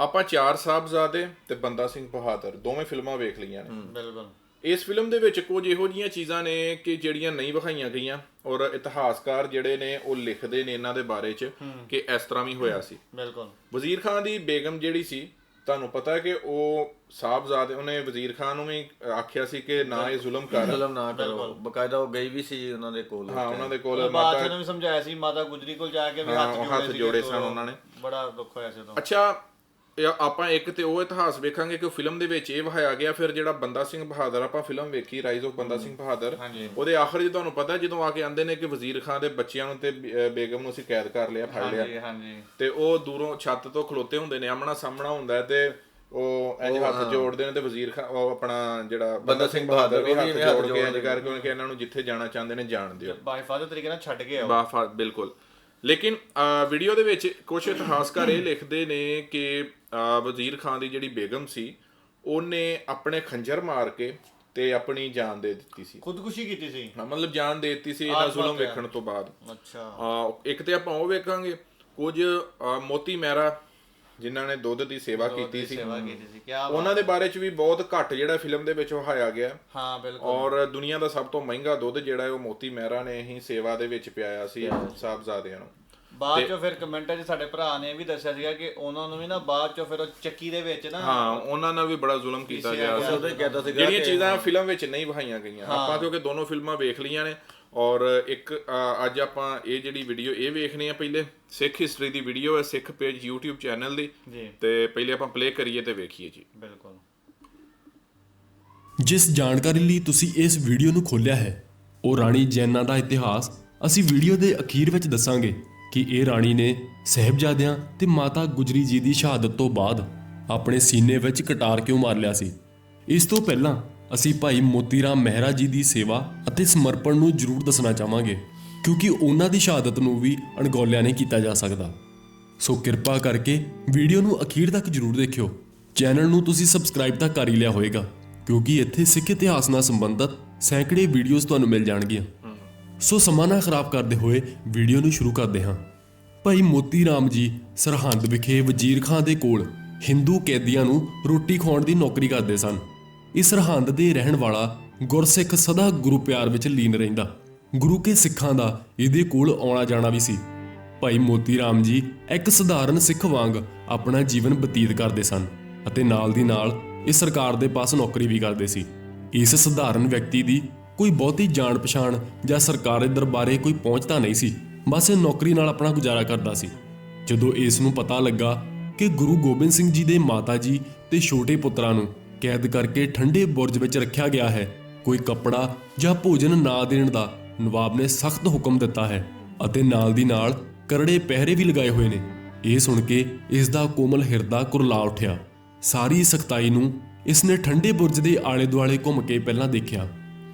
ਆਪਾਂ ਚਾਰ ਸਾਹਿਬਜ਼ਾਦੇ ਤੇ ਬੰਦਾ ਸਿੰਘ ਬਹਾਦਰ ਦੋਵੇਂ ਫਿਲਮਾਂ ਵੇਖ ਲਈਆਂ ਨੇ। ਬਿਲਕੁਲ। ਇਸ ਫਿਲਮ ਦੇ ਵਿੱਚ ਕੁਝ ਇਹੋ ਜੀਆਂ ਚੀਜ਼ਾਂ ਨੇ ਕਿ ਜਿਹੜੀਆਂ ਨਹੀਂ ਵਿਖਾਈਆਂ ਗਈਆਂ ਔਰ ਇਤਿਹਾਸਕਾਰ ਜਿਹੜੇ ਨੇ ਉਹ ਲਿਖਦੇ ਨੇ ਇਹਨਾਂ ਦੇ ਬਾਰੇ 'ਚ ਕਿ ਇਸ ਤਰ੍ਹਾਂ ਵੀ ਹੋਇਆ ਸੀ। ਬਿਲਕੁਲ। ਵਜ਼ੀਰ ਖਾਨ ਦੀ ਬੇਗਮ ਜਿਹੜੀ ਸੀ ਤੁਹਾਨੂੰ ਪਤਾ ਹੈ ਕਿ ਉਹ ਸਾਹਿਬਜ਼ਾਦੇ ਉਹਨੇ ਵਜ਼ੀਰ ਖਾਨ ਨੂੰ ਵੀ ਆਖਿਆ ਸੀ ਕਿ ਨਾ ਇਹ ਜ਼ੁਲਮ ਕਰ। ਜ਼ੁਲਮ ਨਾ ਕਰੋ। ਬਕਾਇਦਾ ਉਹ ਗਈ ਵੀ ਸੀ ਉਹਨਾਂ ਦੇ ਕੋਲ। ਹਾਂ ਉਹਨਾਂ ਦੇ ਕੋਲ ਮਾਤਾ ਨੇ ਵੀ ਸਮਝਾਇਆ ਸੀ ਮਾਤਾ ਗੁਜਰੀ ਕੋਲ ਜਾ ਕੇ ਵੀ ਹੱਥ ਜੋੜੇ ਸਨ ਉਹਨਾਂ ਨੇ। ਬੜਾ ਦੁੱਖ ਹੋਇਆ ਸੀ ਉਦੋਂ। ਅੱਛਾ ਆਪਾਂ ਇੱਕ ਤੇ ਉਹ ਇਤਿਹਾਸ ਵੇਖਾਂਗੇ ਕਿ ਫਿਲਮ ਦੇ ਵਿੱਚ ਇਹ ਵਹਾਇਆ ਗਿਆ ਫਿਰ ਜਿਹੜਾ ਬੰਦਾ ਸਿੰਘ ਬਹਾਦਰ ਆਪਾਂ ਫਿਲਮ ਵੇਖੀ ਰਾਈਜ਼ ਆਫ ਬੰਦਾ ਸਿੰਘ ਬਹਾਦਰ। ਉਹਦੇ ਆਖਰ 'ਚ ਤੁਹਾਨੂੰ ਪਤਾ ਜਦੋਂ ਆ ਕੇ ਆਂਦੇ ਨੇ ਕਿ ਵਜ਼ੀਰ ਖਾਨ ਦੇ ਬੱਚਿਆਂ ਨੂੰ ਤੇ ਬੇਗਮ ਨੂੰ ਅਸੀਂ ਕੈਦ ਕਰ ਲਿਆ ਫੜ ਲਿਆ। ਹਾਂਜੀ ਹਾਂਜੀ। ਤੇ ਉਹ ਦੂਰੋਂ ਛੱਤ ਤੋਂ ਖਲੋਤੇ ਹੁੰਦੇ ਨੇ ਆਮਣਾ ਸਾਹਮਣਾ ਹੁੰਦਾ ਤੇ ਉਹ ਇੰਜ ਹੱਥ ਜੋੜਦੇ ਨੇ ਤੇ ਵਜ਼ੀਰ ਖਾਨ ਉਹ ਆਪਣਾ ਜਿਹੜਾ ਬੰਦਾ ਸਿੰਘ ਬਹਾਦਰ ਵੀ ਹੱਥ ਜੋੜ ਕੇ ਇੰਜ ਕਰਕੇ ਉਹਨੇ ਕਿ ਇਹਨਾਂ ਨੂੰ ਜਿੱਥੇ ਜਾਣਾ ਚਾਹੁੰਦੇ ਨੇ ਜਾਣ ਦਿਓ। ਬਾਈਫਾਦਰ ਤਰੀਕੇ ਨਾਲ ਛੱਡ ਗਿਆ ਉਹ ਬਾਫਾ ਬਿਲਕੁਲ। ਲੇਕਿਨ ਵੀਡੀਓ ਦੇ ਵਿੱਚ ਕੁਝ ਇਤਿਹਾਸਕਾਰ ਇਹ ਲਿਖਦੇ ਨੇ ਕਿ ਵਜ਼ੀਰ ਖਾਨ ਦੀ ਜਿਹੜੀ ਬੇਗਮ ਸੀ ਉਹਨੇ ਆਪਣੇ ਖੰਜਰ ਮਾਰ ਕੇ ਤੇ ਆਪਣੀ ਜਾਨ ਦੇ ਦਿੱਤੀ ਸੀ। ਖੁਦਕੁਸ਼ੀ ਕੀਤੀ ਸੀ। ਹਾਂ, ਮਤਲਬ ਜਾਨ ਦੇ ਦਿੱਤੀ ਸੀ ਇਹਨਾਂ ਜ਼ੁਲਮ ਵੇਖਣ ਤੋਂ ਬਾਅਦ। ਅੱਛਾ। ਇੱਕ ਤੇ ਆਪਾਂ ਉਹ ਵੇਖਾਂਗੇ ਕੁਝ ਮੋਤੀ ਮਹਿਰਾ ਜਿਨ੍ਹਾਂ ਨੇ ਦੁੱਧ ਦੀ ਸੇਵਾ ਕੀਤੀ ਸੀ। ਸੇਵਾ ਕੀਤੀ ਸੀ ਕੀ ਉਹਨਾਂ ਦੇ ਬਾਰੇ ਚ ਵੀ ਬਹੁਤ ਘੱਟ ਜਿਹੜਾ ਫਿਲਮ ਦੇ ਵਿੱਚ ਵਹਾਇਆ ਗਿਆ। ਹਾਂ ਬਿਲਕੁਲ। ਔਰ ਦੁਨੀਆ ਦਾ ਸਭ ਤੋਂ ਮਹਿੰਗਾ ਦੁੱਧ ਜਿਹੜਾ ਹੈ ਉਹ ਮੋਤੀ ਮਹਿਰਾ ਨੇ ਹੀ ਸੇਵਾ ਦੇ ਵਿੱਚ ਪਿਆਇਆ ਸੀ। ਸਾਹਿਬਜ਼ਾਦਿਆਂ ਨੂੰ। ਬਾਅਦ ਚੋਂ ਫਿਰ ਕਮੈਂਟਾਂ 'ਚ ਸਾਡੇ ਭਰਾ ਨੇ ਇਹ ਵੀ ਦੱਸਿਆ ਸੀਗਾ ਕਿ ਉਹਨਾਂ ਨੂੰ ਵੀ ਨਾ ਬਾਅਦ ਚੋਂ ਫਿਰ ਉਹ ਚੱਕੀ ਦੇ ਵਿੱਚ ਨਾ ਹਾਂ ਉਹਨਾਂ ਨਾਲ ਵੀ ਬੜਾ ਜ਼ੁਲਮ ਕੀਤਾ ਗਿਆ ਸੀ ਉਹਦੇ ਕਹਿੰਦਾ ਸੀਗਾ ਜਿਹੜੀਆਂ ਚੀਜ਼ਾਂ ਫਿਲਮ ਵਿੱਚ ਨਹੀਂ ਵਿਖਾਈਆਂ ਗਈਆਂ। ਆਪਾਂ ਕਿਉਂਕਿ ਦੋਨੋਂ ਫਿਲਮਾਂ ਵੇਖ ਲਈਆਂ ਨੇ ਔਰ ਇੱਕ ਅੱਜ ਆਪਾਂ ਇਹ ਜਿਹੜੀ ਵੀਡੀਓ ਇਹ ਵੇਖਣੀ ਆ ਪਹਿਲੇ ਸਿੱਖ ਹਿਸਟਰੀ ਦੀ ਵੀਡੀਓ ਹੈ ਸਿੱਖ ਪੇਜ YouTube ਚੈਨਲ ਦੀ। ਤੇ ਪਹਿਲੇ ਆਪਾਂ ਪਲੇ ਕਰੀਏ ਤੇ ਵੇਖੀਏ ਜੀ। ਬਿਲਕੁਲ। ਜਿਸ ਜਾਣਕਾਰੀ ਲਈ ਤੁਸੀਂ ਇਸ ਵੀਡੀਓ ਨੂੰ ਖੋਲ੍ਹਿਆ ਹੈ ਉਹ ਰਾਣੀ ਜੈਨਾ ਦਾ ਇਤਿਹਾਸ ਅਸੀਂ ਵੀਡੀਓ ਦੇ ਅਖੀਰ ਵਿੱਚ ਦੱਸਾਂਗੇ। ਕਿ ਇਹ ਰਾਣੀ ਨੇ ਸਹਿਬਜ਼ਾਦਿਆਂ ਤੇ ਮਾਤਾ ਗੁਜਰੀ ਜੀ ਦੀ ਸ਼ਹਾਦਤ ਤੋਂ ਬਾਅਦ ਆਪਣੇ ਸੀਨੇ ਵਿੱਚ ਕਟਾਰ ਕਿਉਂ ਮਾਰ ਲਿਆ ਸੀ? ਇਸ ਤੋਂ ਪਹਿਲਾਂ ਅਸੀਂ ਭਾਈ ਮੋਤੀ ਰਾਮ ਮਹਿਰਾ ਜੀ ਦੀ ਸੇਵਾ ਅਤੇ ਸਮਰਪਣ ਨੂੰ ਜ਼ਰੂਰ ਦੱਸਣਾ ਚਾਹਾਂਗੇ, ਕਿਉਂਕਿ ਉਹਨਾਂ ਦੀ ਸ਼ਹਾਦਤ ਨੂੰ ਵੀ ਅਣਗੌਲਿਆ ਨਹੀਂ ਕੀਤਾ ਜਾ ਸਕਦਾ। ਸੋ ਕਿਰਪਾ ਕਰਕੇ ਵੀਡੀਓ ਨੂੰ ਅਖੀਰ ਤੱਕ ਜਰੂਰ ਦੇਖਿਓ। ਚੈਨਲ ਨੂੰ ਤੁਸੀਂ ਸਬਸਕ੍ਰਾਈਬ ਤਾਂ ਕਰ ਹੀ ਲਿਆ ਹੋਵੇਗਾ, ਕਿਉਂਕਿ ਇੱਥੇ ਸਿੱਖ ਇਤਿਹਾਸ ਨਾਲ ਸੰਬੰਧਿਤ ਸੈਂਕੜੇ ਵੀਡੀਓਜ਼ ਤੁਹਾਨੂੰ ਮਿਲ ਜਾਣਗੀਆਂ। ਸੋ ਸਮਾਂ ਨਾ ਖਰਾਬ ਕਰਦੇ ਹੋਏ ਵੀਡੀਓ ਨੂੰ ਸ਼ੁਰੂ ਕਰਦੇ ਹਾਂ। ਭਾਈ ਮੋਤੀ ਰਾਮ ਜੀ, ਸਰਹੰਦ ਵਿਖੇ ਵਜ਼ੀਰ ਖਾਂ ਦੇ ਕੋਲ ਹਿੰਦੂ ਕੈਦੀਆਂ ਨੂੰ ਰੋਟੀ ਖਵਾਉਣ ਦੀ ਨੌਕਰੀ ਕਰਦੇ ਸਨ। ਇਸ ਸਰਹੰਦ ਦੇ ਰਹਿਣ ਵਾਲਾ ਗੁਰਸਿੱਖ ਸਦਾ ਗੁਰੂ ਪਿਆਰ ਵਿੱਚ ਲੀਨ ਰਹਿੰਦਾ। ਗੁਰੂ ਕੇ ਸਿੱਖਾਂ ਦਾ ਇਹਦੇ ਕੋਲ ਆਉਣਾ ਜਾਣਾ ਵੀ ਸੀ। ਭਾਈ ਮੋਤੀ ਰਾਮ ਜੀ ਇੱਕ ਸਧਾਰਨ ਸਿੱਖ ਵਾਂਗ ਆਪਣਾ ਜੀਵਨ ਬਤੀਤ ਕਰਦੇ ਸਨ ਅਤੇ ਨਾਲ ਦੀ ਨਾਲ ਇਹ ਸਰਕਾਰ ਦੇ ਪਾਸ ਨੌਕਰੀ ਵੀ ਕਰਦੇ ਸੀ। ਇਸ ਸਧਾਰਨ ਵਿਅਕਤੀ ਦੀ ਕੋਈ ਬਹੁਤੀ ਜਾਣ ਪਛਾਣ ਜਾਂ ਸਰਕਾਰ ਦੇ ਦਰਬਾਰੇ ਕੋਈ ਪਹੁੰਚ ਤਾਂ ਨਹੀਂ ਸੀ। ਬਸ ਇਹ ਨੌਕਰੀ ਨਾਲ ਆਪਣਾ ਗੁਜ਼ਾਰਾ ਕਰਦਾ ਸੀ। ਜਦੋਂ ਇਸ ਨੂੰ ਪਤਾ ਲੱਗਾ ਕਿ ਗੁਰੂ ਗੋਬਿੰਦ ਸਿੰਘ ਜੀ ਦੇ ਮਾਤਾ ਜੀ ਤੇ ਛੋਟੇ ਪੁੱਤਰਾਂ ਨੂੰ ਕੈਦ ਕਰਕੇ ਠੰਡੇ ਬੁਰਜ ਵਿੱਚ ਰੱਖਿਆ ਗਿਆ ਹੈ, ਕੋਈ ਕੱਪੜਾ ਜਾਂ ਭੋਜਨ ਨਾ ਦੇਣ ਦਾ ਨਵਾਬ ਨੇ ਸਖਤ ਹੁਕਮ ਦਿੱਤਾ ਹੈ ਅਤੇ ਨਾਲ ਦੀ ਨਾਲ ਕਰੜੇ ਪਹਿਰੇ ਵੀ ਲਗਾਏ ਹੋਏ ਨੇ। ਇਹ ਸੁਣ ਕੇ ਇਸ ਦਾ ਕੋਮਲ ਹਿਰਦਾ ਕੁਰਲਾ ਉੱਠਿਆ। ਸਾਰੀ ਸਖਤਾਈ ਨੂੰ ਇਸ ਨੇ ਠੰਡੇ ਬੁਰਜ ਦੇ ਆਲੇ-ਦੁਆਲੇ ਘੁੰਮ ਕੇ ਪਹਿਲਾਂ ਦੇਖਿਆ।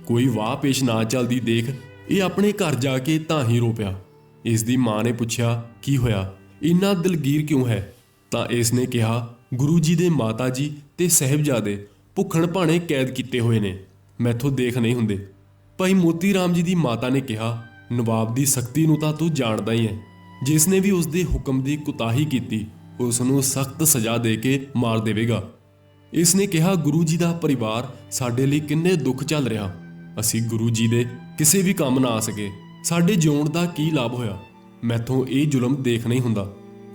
ਕੋਈ ਵਾਹ ਪੇਸ਼ ਨਾ ਚੱਲਦੀ ਦੇਖ ਇਹ ਆਪਣੇ ਘਰ ਜਾ ਕੇ ਤਾਂ ਹੀ ਰੋ ਪਿਆ। ਇਸ ਦੀ ਮਾਂ ਨੇ ਪੁੱਛਿਆ, ਕੀ ਹੋਇਆ? ਇੰਨਾ ਦਿਲਗੀਰ ਕਿਉਂ ਹੈ? ਤਾਂ ਇਸ ਨੇ ਕਿਹਾ, ਗੁਰੂ ਜੀ ਦੇ ਮਾਤਾ ਜੀ ਤੇ ਸਹਿਬਜ਼ਾਦੇ ਭੁੱਖਣ ਭਾਣੇ ਕੈਦ ਕੀਤੇ ਹੋਏ ਨੇ। ਮੈਥੋਂ ਦੇਖ ਨਹੀਂ ਹੁੰਦੇ। ਭਾਈ ਮੋਤੀ ਰਾਮ ਜੀ ਦੀ ਮਾਤਾ ਨੇ ਕਿਹਾ, ਨਵਾਬ ਦੀ ਸਖਤੀ ਨੂੰ ਤਾਂ ਤੂੰ ਜਾਣਦਾ ਹੀ ਹੈ। ਜਿਸ ਨੇ ਵੀ ਉਸ ਦੇ ਹੁਕਮ ਦੀ ਕੁਤਾਹੀ ਕੀਤੀ, ਉਸ ਨੂੰ ਸਖਤ ਸਜ਼ਾ ਦੇ ਕੇ ਮਾਰ ਦੇਵੇਗਾ। ਇਸ ਨੇ ਕਿਹਾ, ਗੁਰੂ ਜੀ ਦਾ ਪਰਿਵਾਰ ਸਾਡੇ ਲਈ ਕਿੰਨੇ ਦੁੱਖ ਚੱਲ ਰਿਹਾ। ਅਸੀਂ ਗੁਰੂ ਜੀ ਦੇ ਕਿਸੇ ਵੀ ਕੰਮ ਨਾ ਆ ਸਕੇ। ਸਾਡੇ ਜਿਉਣ ਦਾ ਕੀ ਲਾਭ ਹੋਇਆ? ਮੈਥੋਂ ਇਹ ਜ਼ੁਲਮ ਦੇਖ ਨਹੀਂ ਹੁੰਦਾ।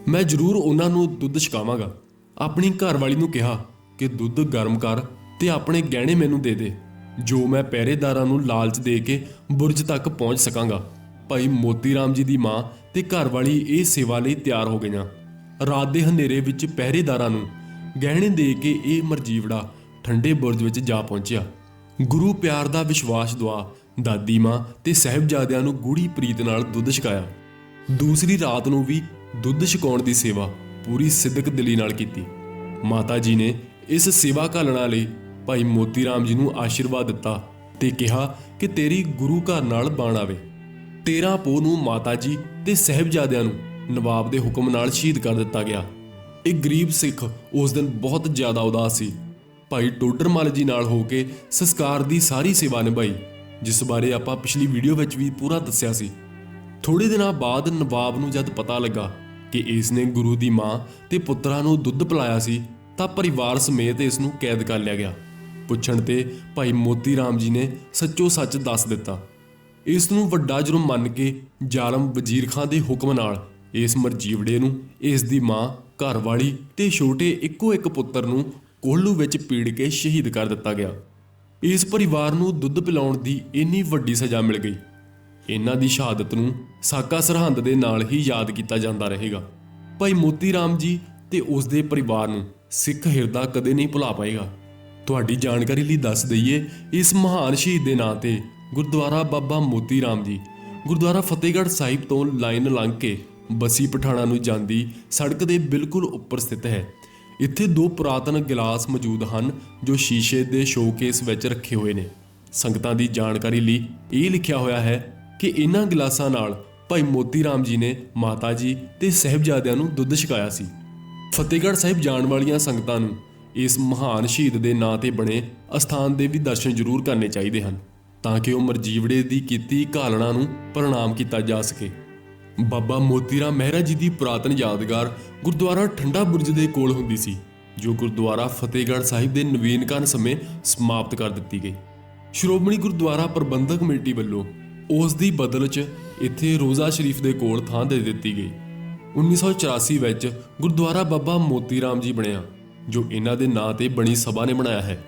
ਮੈਂ ਜ਼ਰੂਰ ਉਹਨਾਂ ਨੂੰ ਦੁੱਧ ਛਕਾਵਾਂਗਾ। ਆਪਣੀ ਘਰਵਾਲੀ ਨੂੰ ਕਿਹਾ ਕਿ ਦੁੱਧ ਗਰਮ ਕਰ ਤੇ ਆਪਣੇ ਗਹਿਣੇ ਮੈਨੂੰ ਦੇ ਦੇ, ਜੋ ਮੈਂ ਪਹਿਰੇਦਾਰਾਂ ਨੂੰ ਲਾਲਚ ਦੇ ਕੇ ਬੁਰਜ ਤੱਕ ਪਹੁੰਚ ਸਕਾਂਗਾ। ਭਾਈ ਮੋਤੀ ਰਾਮ ਜੀ ਦੀ ਮਾਂ ਤੇ ਘਰਵਾਲੀ ਇਹ ਸੇਵਾ ਲਈ ਤਿਆਰ ਹੋ ਗਈਆਂ। ਰਾਤ ਦੇ ਹਨੇਰੇ ਵਿੱਚ ਪਹਿਰੇਦਾਰਾਂ ਨੂੰ ਗਹਿਣੇ ਦੇ ਕੇ ਇਹ ਮਰਜੀਵੜਾ ਠੰਡੇ ਬੁਰਜ ਵਿੱਚ ਜਾ ਪਹੁੰਚਿਆ। ਗੁਰੂ ਪਿਆਰ ਦਾ ਵਿਸ਼ਵਾਸ ਦਵਾ ਦਾਦੀ ਮਾਂ ਤੇ ਸਹਿਬਜ਼ਾਦਿਆਂ ਨੂੰ ਗੂੜੀ ਪ੍ਰੀਤ ਨਾਲ ਦੁੱਧ ਛਕਾਇਆ। ਦੂਸਰੀ ਰਾਤ ਨੂੰ ਵੀ ਦੁੱਧ ਛਕਾਉਣ ਦੀ ਸੇਵਾ ਪੂਰੀ ਸਿੱਧਕ ਦਿਲੀ ਨਾਲ ਕੀਤੀ। ਮਾਤਾ ਜੀ ਨੇ ਇਸ ਸੇਵਾ ਘਾਲਣਾ ਲਈ ਭਾਈ ਮੋਤੀ ਰਾਮ ਜੀ ਨੂੰ ਆਸ਼ੀਰਵਾਦ ਦਿੱਤਾ ਤੇ ਕਿਹਾ ਕਿ ਤੇਰੀ ਗੁਰੂ ਘਰ ਨਾਲ ਬਾਣ ਆਵੇ। 13 ਪੋਹ ਨੂੰ ਮਾਤਾ ਜੀ ਤੇ ਸਹਿਬਜ਼ਾਦਿਆਂ ਨੂੰ ਨਵਾਬ ਦੇ ਹੁਕਮ ਨਾਲ ਸ਼ਹੀਦ ਕਰ ਦਿੱਤਾ ਗਿਆ। ਇੱਕ ਗਰੀਬ ਸਿੱਖ ਉਸ ਦਿਨ ਬਹੁਤ ਜ਼ਿਆਦਾ ਉਦਾਸ ਸੀ। ਭਾਈ ਟੋਡਰਮਲ ਜੀ ਨਾਲ ਹੋ ਕੇ ਸੰਸਕਾਰ ਦੀ ਸਾਰੀ ਸੇਵਾ ਨਿਭਾਈ। ਜਿਸ ਬਾਰੇ ਆਪਾਂ ਪਿਛਲੀ ਵੀਡੀਓ ਵਿੱਚ ਵੀ ਪੂਰਾ ਦੱਸਿਆ ਸੀ। ਥੋੜੇ ਦਿਨਾਂ ਬਾਅਦ ਨਵਾਬ ਨੂੰ ਜਦ ਪਤਾ ਲੱਗਾ ਕਿ ਇਸ ਨੇ ਗੁਰੂ ਦੀ ਮਾਂ ਤੇ ਪੁੱਤਰਾਂ ਨੂੰ ਦੁੱਧ ਪਿਲਾਇਆ ਸੀ, ਤਾਂ ਪਰਿਵਾਰ ਸਮੇਤ ਇਸ ਨੂੰ ਕੈਦ ਕਰ ਲਿਆ ਗਿਆ। ਪੁੱਛਣ ਤੇ ਭਾਈ ਮੋਤੀ ਰਾਮ ਜੀ ਨੇ ਸੱਚੋ ਸੱਚ ਦੱਸ ਦਿੱਤਾ। ਇਸ ਨੂੰ ਵੱਡਾ ਜੁਰਮ ਮੰਨ ਕੇ ਜ਼ਾਲਮ ਵਜ਼ੀਰ ਖਾਨ ਦੇ ਹੁਕਮ ਨਾਲ ਇਸ ਮਰਜੀਵੜੇ ਨੂੰ ਇਸ ਦੀ ਮਾਂ, ਘਰਵਾਲੀ ਤੇ ਛੋਟੇ ਇੱਕੋ ਇੱਕ ਪੁੱਤਰ ਨੂੰ ਕੋਹਲੂ ਵਿੱਚ ਪੀੜ ਕੇ ਸ਼ਹੀਦ ਕਰ ਦਿੱਤਾ ਗਿਆ। ਇਸ ਪਰਿਵਾਰ ਨੂੰ ਦੁੱਧ ਪਿਲਾਉਣ ਦੀ ਇੰਨੀ ਵੱਡੀ ਸਜ਼ਾ ਮਿਲ ਗਈ। ਇਹਨਾਂ ਦੀ ਸ਼ਹਾਦਤ ਨੂੰ ਸਾਕਾ ਸਰਹੰਦ ਦੇ ਨਾਲ ਹੀ ਯਾਦ ਕੀਤਾ ਜਾਂਦਾ ਰਹੇਗਾ। ਭਾਈ ਮੋਤੀ ਰਾਮ ਜੀ ਤੇ ਉਸ ਦੇ ਪਰਿਵਾਰ ਨੂੰ ਸਿੱਖ ਹਿਰਦਾ ਕਦੇ ਨਹੀਂ ਭੁਲਾ ਪਾਏਗਾ। ਤੁਹਾਡੀ ਜਾਣਕਾਰੀ ਲਈ ਦੱਸ ਦਈਏ, ਇਸ ਮਹਾਨ ਸ਼ਹੀਦ ਦੇ ਨਾਂ ਤੇ ਗੁਰਦੁਆਰਾ ਬਾਬਾ ਮੋਤੀ ਰਾਮ ਜੀ, ਗੁਰਦੁਆਰਾ ਫਤਿਹਗੜ੍ਹ ਸਾਹਿਬ ਤੋਂ ਲਾਈਨ ਲੰਘ ਕੇ ਬਸੀ ਪਠਾਣਾ ਨੂੰ ਜਾਂਦੀ ਸੜਕ ਦੇ ਬਿਲਕੁਲ ਉੱਪਰ ਸਥਿਤ ਹੈ। ਇੱਥੇ ਦੋ ਪੁਰਾਤਨ ਗਿਲਾਸ ਮੌਜੂਦ ਹਨ ਜੋ ਸ਼ੀਸ਼ੇ ਦੇ ਸ਼ੋਕੇਸ ਵਿੱਚ ਰੱਖੇ ਹੋਏ ਨੇ। ਸੰਗਤਾਂ ਦੀ ਜਾਣਕਾਰੀ ਲਈ ਇਹ ਲਿਖਿਆ ਹੋਇਆ ਹੈ ਕਿ ਇਹਨਾਂ ਗਿਲਾਸਾਂ ਨਾਲ ਭਾਈ ਮੋਤੀ ਰਾਮ ਜੀ ਨੇ ਮਾਤਾ ਜੀ ਤੇ ਸਹਿਬਜ਼ਾਦਿਆਂ ਨੂੰ ਦੁੱਧ ਛਕਾਇਆ ਸੀ। ਫਤਿਹਗੜ੍ਹ ਸਾਹਿਬ ਜਾਣ ਵਾਲੀਆਂ ਸੰਗਤਾਂ ਨੂੰ ਇਸ ਮਹਾਨ ਸ਼ਹੀਦ ਦੇ ਨਾਂ ਤੇ ਬਣੇ ਅਸਥਾਨ ਦੇ ਵੀ ਦਰਸ਼ਨ ਜ਼ਰੂਰ ਕਰਨੇ ਚਾਹੀਦੇ ਹਨ, ਤਾਂ ਕਿ ਉਹ ਮਰਜੀਵੜੇ ਦੀ ਕੀਤੀ ਘਾਲਣਾ ਨੂੰ ਪ੍ਰਣਾਮ ਕੀਤਾ ਜਾ ਸਕੇ। ਬਾਬਾ ਮੋਤੀ ਰਾਮ ਮਹਿਰਾ ਜੀ ਦੀ ਪੁਰਾਤਨ ਯਾਦਗਾਰ ਗੁਰਦੁਆਰਾ ਠੰਡਾ ਬੁਰਜ ਦੇ ਕੋਲ ਹੁੰਦੀ ਸੀ, ਜੋ ਗੁਰਦੁਆਰਾ ਫਤਿਹਗੜ੍ਹ ਸਾਹਿਬ ਦੇ ਨਵੀਨਕਰਨ ਸਮੇਂ ਸਮਾਪਤ ਕਰ ਦਿੱਤੀ ਗਈ। ਸ਼੍ਰੋਮਣੀ ਗੁਰਦੁਆਰਾ ਪ੍ਰਬੰਧਕ ਕਮੇਟੀ ਵੱਲੋਂ ਉਸ ਦੀ ਬਦਲ 'ਚ ਇੱਥੇ ਰੋਜ਼ਾ ਸ਼ਰੀਫ ਦੇ ਕੋਲ ਥਾਂ ਦੇ ਦਿੱਤੀ ਗਈ। 1984 ਵਿੱਚ ਗੁਰਦੁਆਰਾ ਬਾਬਾ ਮੋਤੀ ਰਾਮ ਜੀ ਬਣਿਆ, ਜੋ ਇਹਨਾਂ ਦੇ ਨਾਂ ਤੇ ਬਣੀ ਸਭਾ ਨੇ ਬਣਾਇਆ ਹੈ।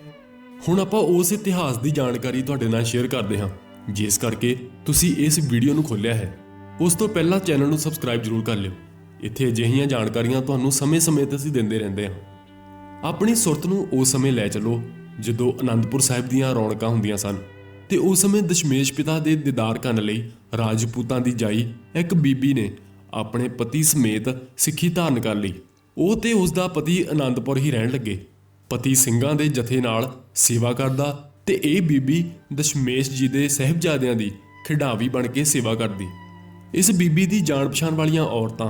ਹੁਣ ਆਪਾਂ ਉਸ ਇਤਿਹਾਸ ਦੀ ਜਾਣਕਾਰੀ ਤੁਹਾਡੇ ਨਾਲ ਸ਼ੇਅਰ ਕਰਦੇ ਹਾਂ, ਜਿਸ ਕਰਕੇ ਤੁਸੀਂ ਇਸ ਵੀਡੀਓ ਨੂੰ ਖੋਲ੍ਹਿਆ ਹੈ। ਉਸ ਤੋਂ ਪਹਿਲਾਂ ਚੈਨਲ ਨੂੰ ਸਬਸਕ੍ਰਾਈਬ ਜ਼ਰੂਰ ਕਰ ਲਿਓ। ਇੱਥੇ ਅਜਿਹੀਆਂ ਜਾਣਕਾਰੀਆਂ ਤੁਹਾਨੂੰ ਸਮੇਂ-ਸਮੇਂ ਤੇ ਅਸੀਂ ਦਿੰਦੇ ਰਹਿੰਦੇ ਹਾਂ। ਆਪਣੀ ਸੁਰਤ ਨੂੰ ਉਸ ਸਮੇਂ ਲੈ ਚੱਲੋ, ਜਦੋਂ ਅਨੰਦਪੁਰ ਸਾਹਿਬ ਦੀਆਂ ਰੌਣਕਾਂ ਹੁੰਦੀਆਂ ਸਨ ਤੇ ਉਸ ਸਮੇਂ ਦਸ਼ਮੇਸ਼ ਪਿਤਾ ਦੇ ਦੀਦਾਰ ਕਰਨ ਲਈ ਰਾਜਪੂਤਾਂ ਦੀ ਜਾਈ ਇੱਕ ਬੀਬੀ ਨੇ ਆਪਣੇ ਪਤੀ ਸਮੇਤ ਸਿੱਖੀ ਧਾਰਨ ਕਰ ਲਈ। ਉਹ ਤੇ ਉਸ ਦਾ ਪਤੀ ਅਨੰਦਪੁਰ ਹੀ ਰਹਿਣ ਲੱਗੇ। ਪਤੀ ਸਿੰਘਾਂ ਦੇ ਜਥੇ ਨਾਲ ਸੇਵਾ ਕਰਦਾ ਤੇ ਇਹ ਬੀਬੀ ਦਸ਼ਮੇਸ਼ ਜੀ ਦੇ ਸਹਿਬਜ਼ਾਦਿਆਂ ਦੀ ਖਿਡਾਵੀ ਬਣ ਕੇ ਸੇਵਾ ਕਰਦੀ। ਇਸ ਬੀਬੀ ਦੀ ਜਾਣ ਪਛਾਣ ਵਾਲੀਆਂ ਔਰਤਾਂ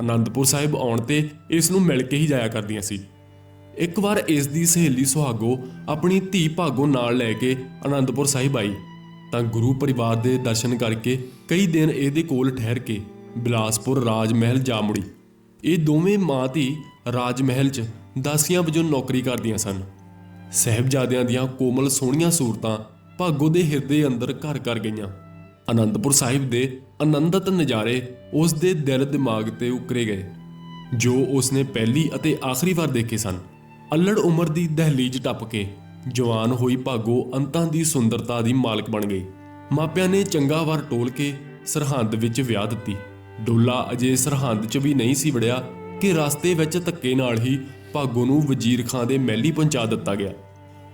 ਆਨੰਦਪੁਰ ਸਾਹਿਬ ਆਉਣ ਤੇ ਇਸ ਨੂੰ ਮਿਲ ਕੇ ਹੀ ਜਾਇਆ ਕਰਦੀਆਂ ਸੀ। ਇੱਕ ਵਾਰ ਇਸ ਦੀ ਸਹੇਲੀ ਸੁਹਾਗੋ ਆਪਣੀ ਧੀ ਭਾਗੋ ਨਾਲ ਲੈ ਕੇ ਆਨੰਦਪੁਰ ਸਾਹਿਬ ਆਈ। ਤਾਂ ਗੁਰੂ ਪਰਿਵਾਰ ਦੇ ਦਰਸ਼ਨ ਕਰਕੇ ਕਈ ਦਿਨ ਇਹਦੇ ਕੋਲ ਠਹਿਰ ਕੇ ਬਿਲਾਸਪੁਰ ਰਾਜ ਮਹਿਲ ਜਾ ਮੁੜੀ। ਇਹ ਦੋਵੇਂ ਮਾਂ ਧੀ ਰਾਜ ਮਹਿਲ 'ਚ ਦਾਸੀਆਂ ਵਜੋਂ ਨੌਕਰੀ ਕਰਦੀਆਂ ਸਨ। ਸਹਿਬਜ਼ਾਦਿਆਂ ਦੀਆਂ ਕੋਮਲ ਸੋਹਣੀਆਂ ਸੂਰਤਾਂ ਭਾਗੋ ਦੇ ਹਿਰਦੇ ਅੰਦਰ ਘਰ ਕਰ ਗਈਆਂ। ਅਨੰਦਪੁਰ ਸਾਹਿਬ ਦੇ ਅਨੰਦਤ ਨਜ਼ਾਰੇ ਉਸ ਦੇ ਦਿਲ ਦਿਮਾਗ ਤੇ ਉਕਰੇ ਗਏ, ਜੋ ਉਸਨੇ ਪਹਿਲੀ ਅਤੇ ਆਖਰੀ ਵਾਰ ਦੇਖੇ ਸਨ। ਅਲੜ ਉਮਰ ਦੀ ਦਹਲੀਜ਼ ਟੱਪ ਕੇ ਜਵਾਨ ਹੋਈ ਭਾਗੋ ਅੰਤਾਂ ਦੀ ਸੁੰਦਰਤਾ ਦੀ ਮਾਲਕ ਬਣ ਗਈ। ਮਾਪਿਆਂ ਨੇ ਚੰਗਾ ਵਾਰ ਟੋਲ ਕੇ ਸਰਹੰਦ ਵਿੱਚ ਵਿਆਹ ਦਿੱਤੀ। ਡੋਲਾ ਅਜੇ ਸਰਹੰਦ 'ਚ ਵੀ ਨਹੀਂ ਸੀ ਵੜਿਆ ਕਿ ਰਸਤੇ ਵਿੱਚ ਧੱਕੇ ਨਾਲ ਹੀ ਭਾਗੋ ਨੂੰ ਵਜ਼ੀਰ ਖਾਂ ਦੇ ਮਹਿਲੀ ਪਹੁੰਚਾ ਦਿੱਤਾ ਗਿਆ।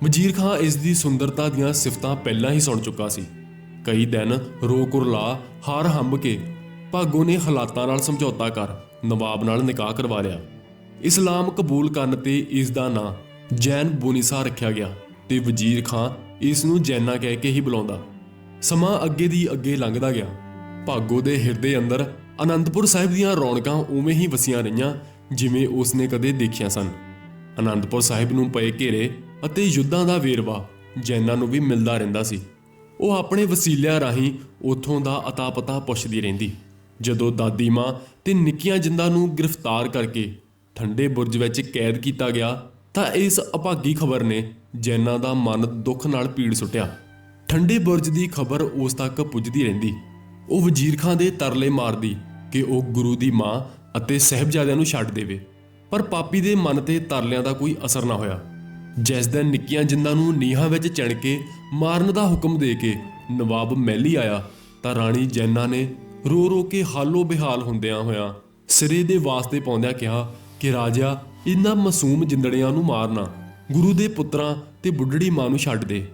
ਵਜ਼ੀਰ ਖਾਂ ਇਸ ਦੀ ਸੁੰਦਰਤਾ ਦੀਆਂ ਸਿਫਤਾਂ ਪਹਿਲਾਂ ਹੀ ਸੁਣ ਚੁੱਕਾ ਸੀ। ਕਈ ਦਿਨ ਰੋ ਕੁਰਲਾ ਹਾਰ ਹੰਬ ਕੇ, ਭਾਗੋ ਨੇ ਹਾਲਾਤਾਂ ਨਾਲ ਸਮਝੌਤਾ ਕਰ, ਨਵਾਬ ਨਾਲ ਨਿਕਾਹ ਕਰਵਾ ਲਿਆ। ਇਸਲਾਮ ਕਬੂਲ ਕਰਨ ਤੇ ਇਸ ਦਾ ਨਾਂ ਜੈਨ ਬੁਨੀਸਾ ਰੱਖਿਆ ਗਿਆ ਤੇ ਵਜ਼ੀਰ ਖਾਂ ਇਸ ਨੂੰ ਜੈਨਾ ਕਹਿ ਕੇ ਹੀ ਬੁਲਾਉਂਦਾ। ਸਮਾਂ ਅੱਗੇ ਦੀ ਅੱਗੇ ਲੰਘਦਾ ਗਿਆ। ਭਾਗੋ ਦੇ ਹਿਰਦੇ ਅੰਦਰ ਅਨੰਦਪੁਰ ਸਾਹਿਬ ਦੀਆਂ ਰੌਣਕਾਂ ਉਵੇਂ ਹੀ ਵਸੀਆਂ ਰਹੀਆਂ ਜਿਵੇਂ ਉਸਨੇ ਕਦੇ ਦੇਖੀਆਂ ਸਨ। ਅਨੰਦਪੁਰ ਸਾਹਿਬ ਨੂੰ ਪਏ ਘੇਰੇ ਅਤੇ ਯੁੱਧਾਂ ਦਾ ਵੇਰਵਾ ਜੈਨਾਂ ਨੂੰ ਵੀ ਮਿਲਦਾ ਰਹਿੰਦਾ ਸੀ। ਉਹ ਆਪਣੇ ਵਸੀਲਿਆਂ ਰਾਹੀਂ ਉਥੋਂ ਦਾ ਅਤਾ ਪਤਾ ਪੁੱਛਦੀ ਰਹਿੰਦੀ। ਜਦੋਂ ਦਾਦੀ ਮਾਂ ਤੇ ਨਿੱਕੀਆਂ ਜਿੰਦਾਂ ਨੂੰ ਗ੍ਰਿਫਤਾਰ ਕਰਕੇ ਠੰਡੇ ਬੁਰਜ ਵਿੱਚ ਕੈਦ ਕੀਤਾ ਗਿਆ, ਤਾਂ ਇਸ ਅਭਾਗੀ ਖਬਰ ਨੇ ਜੈਨਾਂ ਦਾ ਮਨ ਦੁੱਖ ਨਾਲ ਪੀੜ ਸੁੱਟਿਆ। ਠੰਡੇ ਬੁਰਜ ਦੀ ਖਬਰ ਉਸ ਤੱਕ ਪੁੱਜਦੀ ਰਹਿੰਦੀ। ਉਹ ਵਜ਼ੀਰ ਖਾਂ ਦੇ ਤਰਲੇ ਮਾਰਦੀ ਕਿ ਉਹ ਗੁਰੂ ਦੀ ਮਾਂ ਅਤੇ ਸਹਿਬਜ਼ਾਦਿਆਂ ਨੂੰ ਛੱਡ ਦੇਵੇ। ਪਰ ਪਾਪੀ ਦੇ ਮਨ ਤੇ ਤਰਲਿਆਂ ਦਾ ਕੋਈ ਅਸਰ ਨਾ ਹੋਇਆ। ਜਿਸ ਦਿਨ ਨਿੱਕੀਆਂ ਜਿੰਨਾਂ ਨੂੰ ਨੀਹਾਂ ਵਿੱਚ ਚਿਣ ਕੇ ਮਾਰਨ ਦਾ ਹੁਕਮ ਦੇ ਕੇ ਨਵਾਬ ਮਹਿਲੀ ਆਇਆ, ਤਾਂ ਰਾਣੀ ਜੈਨਾ ਨੇ ਰੋ ਰੋ ਕੇ ਹਾਲੋ ਬਿਹਾਲ ਹੁੰਦਿਆਂ ਹੋਇਆਂ ਸਿਰੇ ਦੇ ਵਾਸਤੇ ਪਾਉਂਦਿਆਂ ਕਿਹਾ ਕਿ, ਰਾਜਾ ਇਹਨਾਂ ਮਾਸੂਮ ਜਿੰਦੜਿਆਂ ਨੂੰ ਮਾਰਨਾ, ਗੁਰੂ ਦੇ ਪੁੱਤਰਾਂ ਤੇ ਬੁੱਢੜੀ ਮਾਂ ਨੂੰ ਛੱਡ ਦੇ।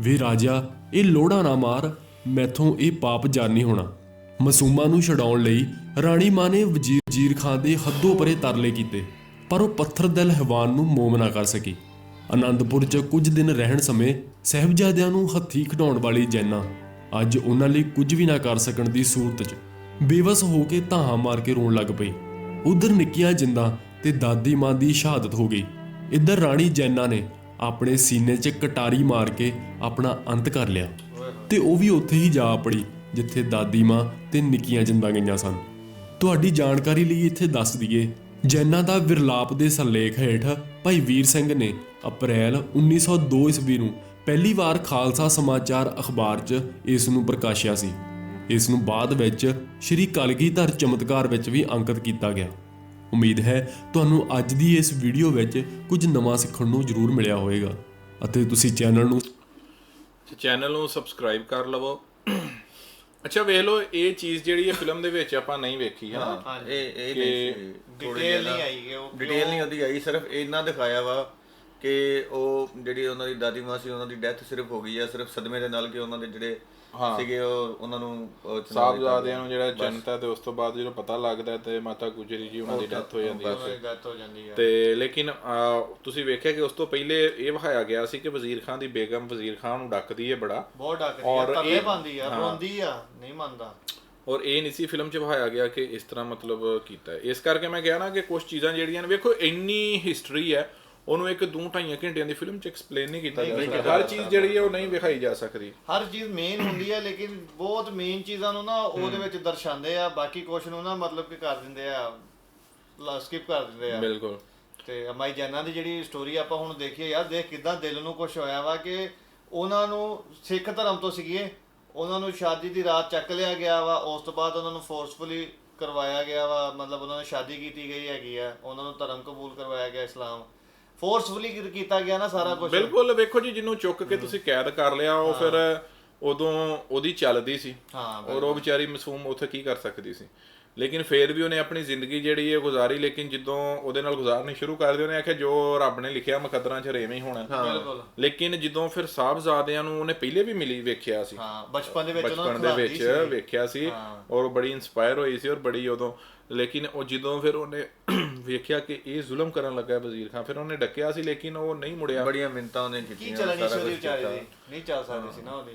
ਵੇ ਰਾਜਾ, ਇਹ ਲੋੜਾ ਨਾ ਮਾਰ, ਮੈਥੋਂ ਇਹ ਪਾਪ ਜਾਨੀ ਹੋਣਾ। ਮਾਸੂਮਾਂ ਨੂੰ ਛਡਾਉਣ ਲਈ ਰਾਣੀ ਮਾਂ ਨੇ ਵਜ਼ੀਰ ਜੀਰ ਖਾਨ ਦੇ ਹੱਦੋਂ ਪਰੇ ਤਰਲੇ ਕੀਤੇ, ਪਰ ਉਹ ਪੱਥਰ ਦਿਲ ਹਵਾਨ ਨੂੰ ਮੋਮ ਨਾ ਕਰ ਸਕੀ। ਆਨੰਦਪੁਰ 'ਚ ਕੁਝ ਦਿਨ ਰਹਿਣ ਸਮੇਂ ਸਹਿਬਜ਼ਾਦਿਆਂ ਨੂੰ ਹੱਥੀ ਖਡਾਉਣ ਵਾਲੀ ਜੈਨਾ ਅੱਜ ਉਹਨਾਂ ਲਈ ਕੁਝ ਵੀ ਨਾ ਕਰ ਸਕਣ ਦੀ ਸੂਰਤ 'ਚ ਬੇਵਸ ਹੋ ਕੇ ਧਾਹਾਂ ਮਾਰ ਕੇ ਰੋਣ ਲੱਗ ਪਈ। ਉਧਰ ਨਿੱਕੀਆਂ ਜਿੰਦਾਂ ਤੇ ਦਾਦੀ ਮਾਂ ਦੀ ਸ਼ਹਾਦਤ ਹੋ ਗਈ। ਇੱਧਰ ਰਾਣੀ ਜੈਨਾ ਨੇ ਆਪਣੇ ਸੀਨੇ 'ਚ ਕਟਾਰੀ ਮਾਰ ਕੇ ਆਪਣਾ ਅੰਤ ਕਰ ਲਿਆ ਤੇ ਉਹ ਵੀ ਉੱਥੇ ਹੀ ਜਾ ਪੜੀ, ਜਿੱਥੇ ਦਾਦੀ ਮਾਂ ਤੇ ਨਿੱਕੀਆਂ ਜਿੰਦਾਂ ਗਈਆਂ ਸਨ। ਤੁਹਾਡੀ ਜਾਣਕਾਰੀ ਲਈ ਇੱਥੇ ਦੱਸ ਦਈਏ, ਜੈਨਾਂ ਦਾ ਵਿਰਲਾਪ ਦੇ ਸਰਲੇਖ ਹੇਠ ਭਾਈ ਵੀਰ ਸਿੰਘ ਨੇ ਅਪ੍ਰੈਲ 1902 ਈਸਵੀ ਨੂੰ ਪਹਿਲੀ ਵਾਰ ਖਾਲਸਾ ਸਮਾਚਾਰ ਅਖਬਾਰ 'ਚ ਇਸ ਨੂੰ ਪ੍ਰਕਾਸ਼ਿਆ ਸੀ। ਇਸ ਨੂੰ ਬਾਅਦ ਵਿੱਚ ਸ਼੍ਰੀ ਕਲਗੀਧਰ ਚਮਤਕਾਰ ਵਿੱਚ ਵੀ ਅੰਕਿਤ ਕੀਤਾ ਗਿਆ। ਉਮੀਦ ਹੈ ਤੁਹਾਨੂੰ ਅੱਜ ਦੀ ਇਸ ਵੀਡੀਓ ਵਿੱਚ ਕੁਝ ਨਵਾਂ ਸਿੱਖਣ ਨੂੰ ਜ਼ਰੂਰ ਮਿਲਿਆ ਹੋਵੇਗਾ। ਅਤੇ ਤੁਸੀਂ ਚੈਨਲ ਨੂੰ ਚੈਨਲ ਨੂੰ ਸਬਸਕ੍ਰਾਈਬ ਕਰ ਲਵੋ। ਅੱਛਾ ਵੇਖ ਲਓ ਇਹ ਚੀਜ਼ ਜਿਹੜੀ ਹੈ ਫਿਲਮ ਦੇ ਵਿੱਚ ਆਪਾਂ ਨਹੀਂ ਵੇਖੀ ਹੈ ਨਾ? ਹਾਂ ਇਹ ਇਹ ਨਹੀਂ ਡਿਟੇਲ ਨਹੀਂ ਆਈ ਕਿ ਉਹ ਡਿਟੇਲ ਨਹੀਂ ਉਹਦੀ ਆਈ ਸਿਰਫ ਇੰਨਾ ਦਿਖਾਇਆ ਵਾ ਕਿ ਉਹ ਜਿਹੜੀ ਉਹਨਾਂ ਦੀ ਦਾਦੀ ਮਾਂ ਸੀ ਉਹਨਾਂ ਦੀ ਡੈਥ ਸਿਰਫ ਹੋ ਗਈ ਆ ਸਿਰਫ ਸਦਮੇ ਦੇ ਨਾਲ ਕਿ ਉਹਨਾਂ ਦੇ ਜਿਹੜੇ ਸੀਗੇ ਉਹ ਉਹਨਾਂ ਨੂੰ ਸਾਹਿਬਜ਼ਾਦਿਆਂ ਨੂੰ ਜਿਹੜਾ ਜਨਤਾ ਤੇ ਉਸ ਤੋਂ ਬਾਅਦ ਜਦੋਂ ਪਤਾ ਲੱਗਦਾ ਤੇ ਮਾਤਾ ਗੁਜਰੀ ਜੀ ਉਹਨਾਂ ਦੀ ਡੈਥ ਹੋ ਜਾਂਦੀ ਹੈ ਡੈਥ ਹੋ ਜਾਂਦੀ ਹੈ ਤੇ ਲੇਕਿਨ ਤੁਸੀਂ ਵੇਖਿਆ ਕਿ ਉਸ ਤੋਂ ਪਹਿਲੇ ਇਹ ਵਿਖਾਇਆ ਗਿਆ ਸੀ ਕਿ ਵਜ਼ੀਰ ਖਾਨ ਦੀ ਬੇਗਮ ਵਜ਼ੀਰ ਖਾਨ ਨੂੰ ਡੱਕਦੀ ਹੈ ਬੜਾ। ਬਹੁਤ ਡੱਕਦੀ ਤਰਲੇ ਇਹ- ਪਾਉਂਦੀ ਆ ਰੋਂਦੀ ਆ ਨਹੀਂ ਮੰਨਦਾ ਔਰ ਇਹ ਨਹੀਂ ਸੀ ਫਿਲਮ 'ਚ ਵਿਖਾਇਆ ਗਿਆ ਕਿ ਇਸ ਤਰ੍ਹਾਂ ਮਤਲਬ ਕੀਤਾ ਹੈ। ਇਸ ਕਰਕੇ ਮੈਂ ਕਿਹਾ ਨਾ ਕਿ ਕੁਝ ਚੀਜ਼ਾਂ ਜਿਹੜੀਆਂ ਨੇ ਵੇਖੋ ਇੰਨੀ ਹਿਸਟਰੀ ਹੈ ਉਹਨੂੰ ਇੱਕ ਦੋ ਢਾਈਆਂ ਘੰਟਿਆਂ ਦੀ ਫਿਲਮ 'ਚ ਐਕਸਪਲੇਨ ਨਹੀਂ ਕੀਤਾ ਜਾ ਸਕਦਾ। ਹਰ ਚੀਜ਼ ਜਿਹੜੀ ਹੈ ਉਹ ਨਹੀਂ ਵਿਖਾਈ ਜਾ ਸਕਦੀ। ਹਰ ਚੀਜ਼ ਮੇਨ ਹੁੰਦੀ ਹੈ ਲੇਕਿਨ ਬਹੁਤ ਮੇਨ ਚੀਜ਼ਾਂ ਨੂੰ ਨਾ ਉਹਦੇ ਵਿੱਚ ਦਰਸਾਉਂਦੇ ਆ ਬਾਕੀ ਕੁਛ ਨੂੰ ਨਾ ਮਤਲਬ ਕਿ ਕਰ ਦਿੰਦੇ ਆ ਸਕਿਪ ਕਰ ਦਿੰਦੇ ਆ। ਬਿਲਕੁਲ। ਤੇ ਅਮਾਈ ਜੈਨਾ ਦੀ ਜਿਹੜੀ ਸਟੋਰੀ ਆਪਾਂ ਹੁਣ ਦੇਖੀਏ ਯਾਰ ਦੇਖ ਕਿਦਾਂ ਦਿਲ ਨੂੰ ਕੁਝ ਹੋਇਆ ਵਾ ਕਿ ਉਹਨਾਂ ਨੂੰ ਸਿੱਖ ਧਰਮ ਤੋਂ ਸੀਗੇ ਉਹਨਾਂ ਨੂੰ ਸ਼ਾਦੀ ਦੀ ਰਾਤ ਚੱਕ ਲਿਆ ਗਿਆ ਵਾ ਉਸ ਤੋਂ ਬਾਅਦ ਉਹਨਾਂ ਨੂੰ ਫੋਰਸਫੁਲੀ ਕਰਵਾਇਆ ਗਿਆ ਵਾ ਮਤਲਬ ਉਹਨਾਂ ਨੂੰ ਸ਼ਾਦੀ ਕੀਤੀ ਗਈ ਹੈਗੀ ਆ ਉਹਨਾਂ ਨੂੰ ਧਰਮ ਕਬੂਲ ਕਰਵਾਇਆ ਗਿਆ ਇਸਲਾਮ। ਫੋਰਸਫੁਲੀ ਕੀਤਾ ਗਿਆ ਨਾ ਸਾਰਾ ਕੁਝ ਬਿਲਕੁਲ ਵੇਖੋ ਜੀ ਜਿਹਨੂੰ ਚੁੱਕ ਕੇ ਤੁਸੀਂ ਕੈਦ ਕਰ ਲਿਆ ਉਹ ਫਿਰ ਉਦੋਂ ਉਹਦੀ ਚੱਲਦੀ ਸੀ। ਹਾਂ ਔਰ ਉਹ ਵਿਚਾਰੀ ਮਾਸੂਮ ਉੱਥੇ ਕੀ ਕਰ ਸਕਦੀ ਸੀ। ਲੇਕਿਨ ਫੇਰ ਵੀ ਉਹਨੇ ਆਪਣੀ ਜ਼ਿੰਦਗੀ ਜਿਹੜੀ ਹੈ ਗੁਜ਼ਾਰੀ ਲੇਕਿਨ ਜਦੋਂ ਉਹਦੇ ਨਾਲ ਗੁਜ਼ਾਰਨੀ ਸ਼ੁਰੂ ਕਰ ਦਿੱਤੀ ਉਹਨੇ ਆਖਿਆ ਜੋ ਰੱਬ ਨੇ ਲਿਖਿਆ ਮੁਕੱਦਰਾਂ 'ਚ ਰੇਵੇਂ ਹੀ ਹੋਣਾ। ਲੇਕਿਨ ਜਦੋਂ ਫਿਰ ਸਾਹਿਬਜ਼ਾਦਿਆਂ ਨੂੰ ਉਹਨੇ ਪਹਿਲੇ ਵੀ ਮਿਲੀ ਵੇਖਿਆ ਸੀ। ਹਾਂ ਬਚਪਨ ਦੇ ਵਿੱਚ ਉਹਨਾਂ ਬਚਪਨ ਨੂੰ ਦੇ ਵਿੱਚ ਵੇਖਿਆ ਸੀ ਔਰ ਬੜੀ ਇਨਸਪਾਇਰ ਹੋਈ ਸੀ ਔਰ ਬੜੀ ਉਦੋਂ। ਲੇਕਿਨ ਉਹ ਜਦੋਂ ਫਿਰ ਉਹਨੇ ਵੇਖਿਆ ਕਿ ਇਹ ਜ਼ੁਲਮ ਕਰਨ ਲੱਗਾ ਹੈ ਵਜ਼ੀਰ ਖਾਨ ਫਿਰ ਉਹਨੇ ਡੱਕਿਆ ਸੀ ਲੇਕਿਨ ਉਹ ਨਹੀਂ ਮੁੜਿਆ। ਬੜੀਆਂ ਮਿੰਤਾਂ ਉਹਨੇ ਕੀ ਕੀਤੀਆਂ ਚੱਲਣੀ ਸੀ ਸਾਰਾ ਵਿਚਾਰੇ। ਦੀ? ਨਹੀਂ ਚੱਲ ਸਕਦੀ ਸੀ ਨਾ ਉਹਦੀ।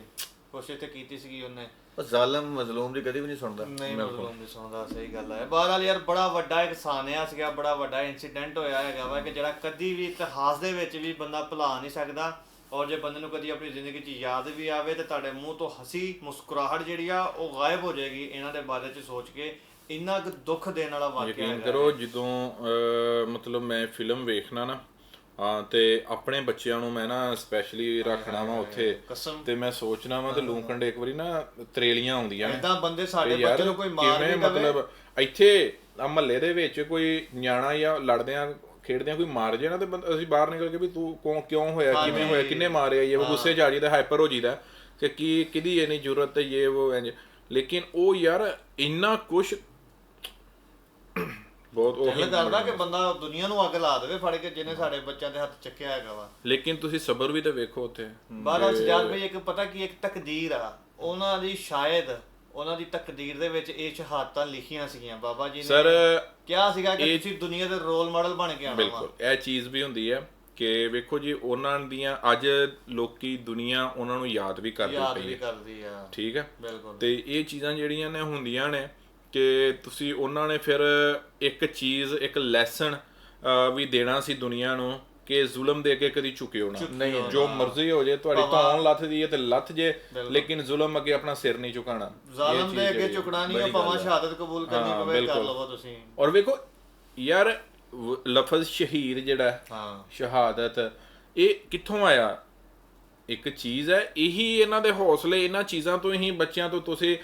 ਕੋਸ਼ਿਸ਼ ਤੇ ਕੀਤੀ ਸੀਗੀ ਉਹਨੇ। ਉਹ ਜ਼ਾਲਮ ਮਜ਼ਲੂਮ ਦੀ ਕਦੀ ਵੀ ਨਹੀਂ ਸੁਣਦਾ। ਨਹੀਂ ਮਤਲਬ ਨਹੀਂ ਸੁਣਦਾ ਸਹੀ ਗੱਲ ਹੈ ਬਹਰਾਲ ਯਾਰ ਬੜਾ ਵੱਡਾ ਇੱਕ ਸਾਨਿਆ ਸੀਗਾ ਬੜਾ ਵੱਡਾ ਇਨਸੀਡੈਂਟ ਹੋਇਆ ਹੈਗਾ ਵਾ ਕਿ ਜਿਹੜਾ ਕਦੀ ਵੀ ਇਤਿਹਾਸ ਦੇ ਵਿੱਚ ਵੀ ਬੰਦਾ ਭੁਲਾ ਨਹੀਂ ਸਕਦਾ ਔਰ ਜੇ ਬੰਦੇ ਨੂੰ ਕਦੀ ਆਪਣੀ ਜ਼ਿੰਦਗੀ 'ਚ ਯਾਦ ਵੀ ਆਵੇ ਤੇ ਤੁਹਾਡੇ ਮੂੰਹ ਤੋਂ ਹਸੀ ਮੁਸਕਰਾਹਟ ਜਿਹੜੀ ਆ ਉਹ ਗਾਇਬ ਹੋ ਜਾਏਗੀ ਇਹਨਾਂ ਦੇ ਬਾਰੇ 'ਚ ਸੋਚ ਕੇ। ਇੰਨਾ ਕੁ ਦੁੱਖ ਦੇਣ ਵਾਲਾ ਵਾਕਿਆ ਯਕੀਨ ਹੈਗਾ ਕਰੋ ਜਦੋਂ ਮਤਲਬ ਮੈਂ ਫਿਲਮ ਵੇਖਣਾ ਨਾ ਹਾਂ ਤੇ ਆਪਣੇ ਬੱਚਿਆਂ ਨੂੰ ਮੈਂ ਨਾ ਸਪੈਸ਼ਲੀ ਰੱਖਣਾ ਵਾ ਉੱਥੇ। ਤੇ ਮੈਂ ਸੋਚਣਾ ਵਾ ਤੇ ਲੂਕੰਡੇ ਇੱਕ ਵਾਰੀ ਨਾ ਤਰੇਲੀਆਂ ਆਉਂਦੀਆਂ। ਨੇ ਇਦਾਂ ਬੰਦੇ ਤੇ ਸਾਡੇ ਬੱਚੇ ਨੂੰ ਕੋਈ ਮਾਰ ਦਵੇ। ਮਤਲਬ ਇੱਥੇ ਆ ਮਹੱਲੇ ਦੇ ਵਿੱਚ ਕੋਈ ਨਿਆਣਾ ਜਾਂ ਲੜਦਿਆਂ ਖੇਡਦਿਆਂ ਕੋਈ ਮਾਰ ਜੇ ਨਾ ਤੇ ਅਸੀਂ ਬਾਹਰ ਨਿਕਲ ਕੇ ਵੀ ਤੂੰ ਕੌਣ ਕਿਉਂ ਹੋਇਆ ਕਿਵੇਂ ਹੋਇਆ ਕਿੰਨੇ ਮਾਰਿਆ ਇਹ? ਗੁੱਸੇ ਆ ਜੀਦਾ ਹਾਈਪਰ ਹੋ ਜੀਦਾ ਕਿ ਕੀ ਕਿਹਦੀ ਇਹ ਨਹੀਂ ਜ਼ਰੂਰਤ ਹੈ ਇਹ ਉਹ ਇੰਜ? ਲੇਕਿਨ ਉਹ ਯਾਰ ਇੰਨਾ ਕੁਛ ਬਹੁਤ ਉਹ ਦਿਲ ਕਰਦਾ ਕਿ ਬੰਦਾ ਦੁਨੀਆ ਨੂੰ ਅੱਗ ਲਾ ਦੇਵੇ ਫੜ ਕੇ ਜਿਹਨੇ ਸਾਡੇ ਬੱਚਿਆਂ ਦੇ ਹੱਥ ਚੱਕਿਆ ਹੈਗਾ ਵਾ। ਲੇਕਿਨ ਤੁਸੀਂ ਸਬਰ ਵੀ ਤਾਂ ਵੇਖੋ ਉੱਥੇ। ਬਾਹਰ ਸਜਾਦ ਭਾਈ ਇੱਕ ਪਤਾ ਕੀ ਇੱਕ ਤਕਦੀਰ ਆ। ਉਹਨਾਂ ਦੀ ਸ਼ਾਇਦ ਉਹਨਾਂ ਦੀ ਤਕਦੀਰ ਦੇ ਵਿੱਚ ਇਹ ਸ਼ਹਾਦਤਾਂ ਲਿਖੀਆਂ ਸੀਗੀਆਂ। ਬਾਬਾ ਜੀ ਨੇ ਸਰ ਕਿਹਾ ਸੀਗਾ ਕਿ ਤੁਸੀਂ ਦੁਨੀਆ ਦੇ ਰੋਲ ਮਾਡਲ ਬਣ ਕੇ ਆਉਣਾ ਬਿਲਕੁਲ ਇਹ ਚੀਜ਼ ਵੀ ਹੁੰਦੀ ਹੈ ਕਿ ਵੇਖੋ ਜੀ ਉਹਨਾਂ ਦੀਆਂ ਅੱਜ ਲੋਕੀ ਦੁਨੀਆ ਉਹਨਾਂ ਨੂੰ ਯਾਦ ਵੀ ਕਰਦੀ ਯਾਦ ਪਈ ਵੀ ਹੈ। ਕਰਦੀ ਆ। ਠੀਕ ਹੈ? ਬਿਲਕੁਲ। ਤੇ ਇਹ ਚੀਜ਼ਾਂ ਜਿਹੜੀਆਂ ਨੇ ਹੁੰਦੀਆਂ ਨੇ ਕਿ ਤੁਸੀਂ ਉਹਨਾਂ ਨੇ ਫਿਰ ਇੱਕ ਚੀਜ਼ ਇੱਕ ਲੈਸਨ ਵੀ ਦੇਣਾ ਸੀ ਦੁਨੀਆ ਨੂੰ ਕਿ ਜ਼ੁਲਮ ਦੇ ਕੇ ਕਦੀ ਝੁਕਿਓ ਨਾ। ਨਹੀਂ ਜੋ ਮਰਜ਼ੀ ਹੋ ਜੇ ਤੁਹਾਡੀ ਧੌਣ ਲੱਥ ਦੀ ਹੈ ਤੇ ਲੱਥ ਜੇ ਲੇਕਿਨ ਜ਼ੁਲਮ ਅੱਗੇ ਆਪਣਾ ਸਿਰ ਨਹੀਂ ਝੁਕਾਣਾ ਜ਼ਾਲਮ ਦੇ ਅੱਗੇ ਝੁਕਣਾ ਨਹੀਂ ਆ ਭਾਵੇਂ ਸ਼ਹਾਦਤ ਕਬੂਲ ਕਰਨੀ ਹਾਂ, ਪਵੇ ਕਰ। ਲਵੋ ਤੁਸੀਂ। ਔਰ ਵੇਖੋ ਯਾਰ ਲਫ਼ਜ਼ ਸ਼ਹੀਦ ਜਿਹੜਾ ਹੈ, ਹਾਂ। ਸ਼ਹਾਦਤ ਇਹ ਕਿੱਥੋਂ ਆਇਆ? ਇੱਕ ਚੀਜ਼ ਹੈ ਇਹੀ ਇਹਨਾਂ ਦੇ ਹੌਸਲੇ ਇਹਨਾਂ ਚੀਜ਼ਾਂ ਤੋਂ ਹੀ ਬੱਚਿਆਂ ਤੋਂ ਤੁਸੀਂ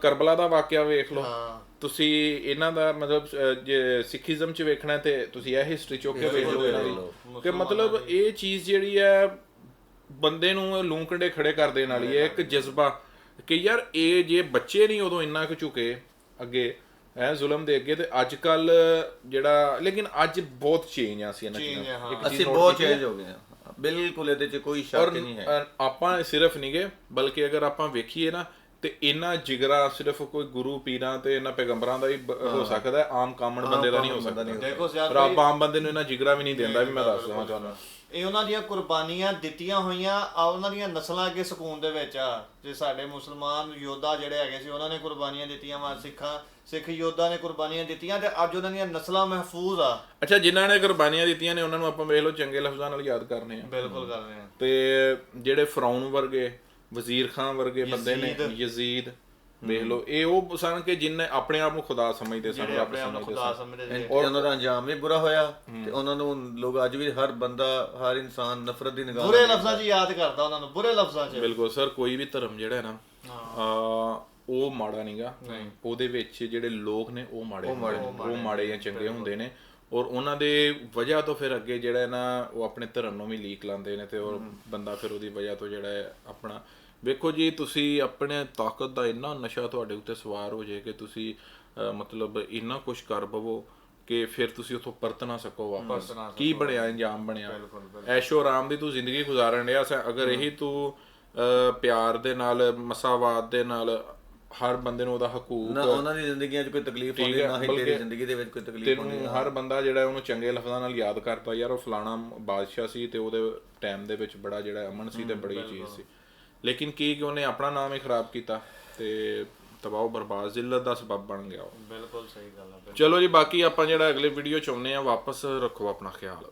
ਕਰਬਲਾ ਦਾ ਵਾਕਿਆ ਵੇਖ ਲਓ। ਤੁਸੀਂ ਇਹਨਾਂ ਦਾ ਮਤਲਬ ਜੇ ਸਿੱਖੀਜ਼ਮ ਚ ਵੇਖਣਾ ਤੇ ਤੁਸੀਂ ਇਹ ਹਿਸਟਰੀ ਚੁੱਕ ਕੇ ਵੇਖ ਲਓ ਇਹਨਾਂ ਦੀ। ਕਿ ਮਤਲਬ ਇਹ ਚੀਜ਼ ਜਿਹੜੀ ਹੈ ਬੰਦੇ ਨੂੰ ਲੂੰਕੜੇ ਖੜੇ ਕਰ ਦੇਣ ਵਾਲੀ ਹੈ ਇੱਕ ਜਜ਼ਬਾ। ਕਿ ਯਾਰ ਇਹ ਜੇ ਬੱਚੇ ਨਹੀਂ ਉਦੋਂ ਇੰਨਾ ਕੁ ਝੁਕੇ ਅੱਗੇ ਐ ਜ਼ੁਲਮ ਦੇ ਅੱਗੇ ਤੇ ਅੱਜ ਕੱਲ ਜਿਹੜਾ ਲੇਕਿਨ ਅੱਜ ਬਹੁਤ ਚੇਂਜ ਆ ਸੀ ਇਹਨਾਂ ਚੀਜ਼ਾਂ ਅਸੀਂ ਬਹੁਤ। ਚੇਂਜ ਹੋ ਗਏ ਬਿਲਕੁਲ ਇਹਦੇ 'ਚ ਕੋਈ ਸ਼ੱਕ ਨਹੀਂ ਹੈ। ਆਪਾਂ ਸਿਰਫ ਨਹੀਂਗੇ ਬਲਕਿ ਅਗਰ ਆਪਾਂ ਵੇਖੀਏ ਨਾ ਤੇ ਇਹਨਾਂ ਜਿਗਰਾ ਸਿਰਫ ਕੋਈ ਗੁਰੂ ਪੀਰਾਂ ਤੇ ਇਹਨਾਂ ਪੈਗੰਬਰਾਂ ਦਾ ਹੀ ਹੋ ਸਕਦਾ ਹੈ, ਆਮ ਕਾਮਣ ਬੰਦੇ ਦਾ ਨਹੀਂ ਹੋ ਸਕਦਾ। ਦੇਖੋ ਸਿਆਦ ਰੱਬ ਆਮ ਬੰਦੇ ਨੂੰ ਇਹਨਾਂ ਜਿਗਰਾ ਵੀ ਨਹੀਂ ਦਿੰਦਾ ਵੀ ਮੈਂ ਦੱਸ ਦਵਾਂ। ਤੁਹਾਨੂੰ ਇਹ ਉਹਨਾਂ ਦੀਆਂ ਕੁਰਬਾਨੀਆਂ ਦਿੱਤੀਆਂ ਹੋਈਆਂ ਆ ਉਹਨਾਂ ਦੀਆਂ ਨਸਲਾਂ ਅੱਗੇ ਸਕੂਨ ਦੇ ਵਿੱਚ ਆ। ਜੇ ਸਾਡੇ ਮੁਸਲਮਾਨ ਯੋਧਾ ਜਿਹੜੇ ਹੈਗੇ ਸੀ ਉਹਨਾਂ ਨੇ ਕੁਰਬਾਨੀਆਂ ਦਿੱਤੀਆਂ ਵਾ ਸਿੱਖਾਂ ਸਿੱਖ ਯੋਧਾ ਨੇ ਕੁਰਬਾਨੀਆਂ ਦਿੱਤੀਆਂ ਤੇ ਅੱਜ ਉਹਨਾਂ ਦੀਆਂ ਨਸਲਾਂ ਮਹਿਫੂਜ਼ ਆ। ਅੱਛਾ ਜਿਨ੍ਹਾਂ ਨੇ ਕੁਰਬਾਨੀਆਂ ਦਿੱਤੀਆਂ ਨੇ ਉਹਨਾਂ ਨੂੰ ਆਪਾਂ ਵੇਖ ਲਓ ਚੰਗੇ ਲਫ਼ਜ਼ਾਂ ਨਾਲ ਯਾਦ ਕਰਨੇ ਆ ਬਿਲਕੁਲ ਕਰ ਰਹੇ ਆ ਤੇ ਜਿਹੜੇ ਫਰਾਉਨ ਵਰਗੇ ਵਜ਼ੀਰ ਖਾਨ ਵਰਗੇ ਬੰਦੇ ਨੇ ਯਜ਼ੀਦ। ਵੇਖ ਲਓ ਇਹ ਉਹ ਸਨ ਕਿ ਜਿਨਨੇ ਆਪਣੇ ਆਪ ਨੂੰ ਖੁਦਾ ਸਮਝਦੇ ਸਨ ਜਿਹੜੇ ਆਪਣੇ ਆਪ ਨੂੰ ਖੁਦਾ ਸਮਝਦੇ ਸੀ। ਉਹਨਾਂ ਦਾ ਅੰਜਾਮ ਵੀ ਬੁਰਾ ਹੋਇਆ ਤੇ ਉਹਨਾਂ ਨੂੰ ਲੋਕ ਅੱਜ ਵੀ ਹਰ ਬੰਦਾ ਹਰ ਇਨਸਾਨ ਨਫ਼ਰਤ ਦੀ ਨਿਗਾਹ ਬੁਰੇ ਲਫ਼ਜ਼ਾਂ 'ਚ ਯਾਦ ਕਰਦਾ ਉਹਨਾਂ ਨੂੰ ਬੁਰੇ ਲਫ਼ਜ਼ਾਂ 'ਚ। ਬਿਲਕੁਲ ਸਰ ਕੋਈ ਵੀ ਧਰਮ ਜਿਹੜਾ ਹੈ ਨਾ ਆ ਉਹ ਮਾੜਾ ਨਹੀਂਗਾ ਉਹਦੇ ਵਿੱਚ ਜਿਹੜੇ ਲੋਕ ਨੇ ਉਹ ਮਾੜੇ। ਉਹ ਮਾੜੇ ਜਾਂ ਚੰਗੇ ਹੁੰਦੇ ਨੇ। ਔਰ ਉਹਨਾਂ ਦੇ ਵਜ੍ਹਾ ਤੋਂ ਫਿਰ ਅੱਗੇ ਜਿਹੜਾ ਹੈ ਨਾ ਉਹ ਆਪਣੇ ਧਰਮ ਨੂੰ ਵੀ ਲੀਕ ਲਾਉਂਦੇ ਨੇ ਤੇ ਔਰ ਬੰਦਾ ਫਿਰ ਉਹਦੀ ਵਜ੍ਹਾ ਤੋਂ ਜਿਹੜਾ ਹੈ ਆਪਣਾ ਵੇਖੋ ਜੀ ਤੁਸੀਂ ਆਪਣੇ ਤਾਕਤ ਦਾ ਇੰਨਾ ਨਸ਼ਾ ਤੁਹਾਡੇ ਉੱਤੇ ਸਵਾਰ ਹੋ ਜਾਏ ਕਿ ਤੁਸੀਂ ਮਤਲਬ ਇੰਨਾ ਕੁਝ ਕਰ ਬਵੋ ਕਿ ਫਿਰ ਤੁਸੀਂ ਉਥੋਂ ਪਰਤ ਨਾ ਸਕੋ ਵਾਪਸ। ਕੀ ਬਣਿਆ ਇੰਜਾਮ ਬਣਿਆ? ਐਸ਼ੋ ਆਰਾਮ ਦੀ ਤੂੰ ਜ਼ਿੰਦਗੀ ਗੁਜ਼ਾਰਨ ਰਿਹਾ ਸੈਂ ਅਗਰ ਇਹੀ ਤੂੰ ਪਿਆਰ ਦੇ ਨਾਲ ਮਸਾਵਾਦ ਦੇ ਨਾਲ ਹਰ ਬੰਦੇ ਨੂੰ ਉਹਦਾ ਹਕੂਕ ਨਾ ਉਹਨਾਂ ਦੀ ਜ਼ਿੰਦਗੀਆਂ 'ਚ ਕੋਈ ਤਕਲੀਫ ਹੁੰਦੀ ਨਾ ਹੀ ਤੇਰੀ ਜ਼ਿੰਦਗੀ ਦੇ ਵਿੱਚ ਕੋਈ ਤਕਲੀਫ ਹੁੰਦੀ ਤੈਨੂੰ ਹਰ ਬੰਦਾ ਜਿਹੜਾ ਉਹਨੂੰ ਚੰਗੇ ਲਫ਼ਜ਼ਾਂ ਨਾਲ ਯਾਦ ਕਰਦਾ ਯਾਰ ਉਹ ਫਲਾਣਾ ਬਾਦਸ਼ਾਹ ਸੀ ਤੇ ਉਹਦੇ ਟਾਈਮ ਦੇ ਵਿੱਚ ਬੜਾ ਜਿਹੜਾ ਅਮਨ ਸੀ ਤੇ ਬੜੀ ਚੀਜ਼ ਸੀ। ਲੇਕਿਨ ਕੀ ਕਿ ਉਹਨੇ ਆਪਣਾ ਨਾਮ ਹੀ ਖਰਾਬ ਕੀਤਾ ਤੇ ਤਬਾਹ ਬਰਬਾਦ ਜ਼ਿਲਤ ਦਾ ਸਬਬ ਬਣ ਗਿਆ ਉਹ। ਬਿਲਕੁਲ ਸਹੀ ਗੱਲ ਹੈ ਚਲੋ ਜੀ ਬਾਕੀ ਆਪਾਂ ਜਿਹੜਾ ਅਗਲੇ ਵੀਡੀਓ ਚ ਆਉਂਦੇ ਆ ਵਾਪਸ ਰੱਖੋ ਆਪਣਾ ਖਿਆਲ।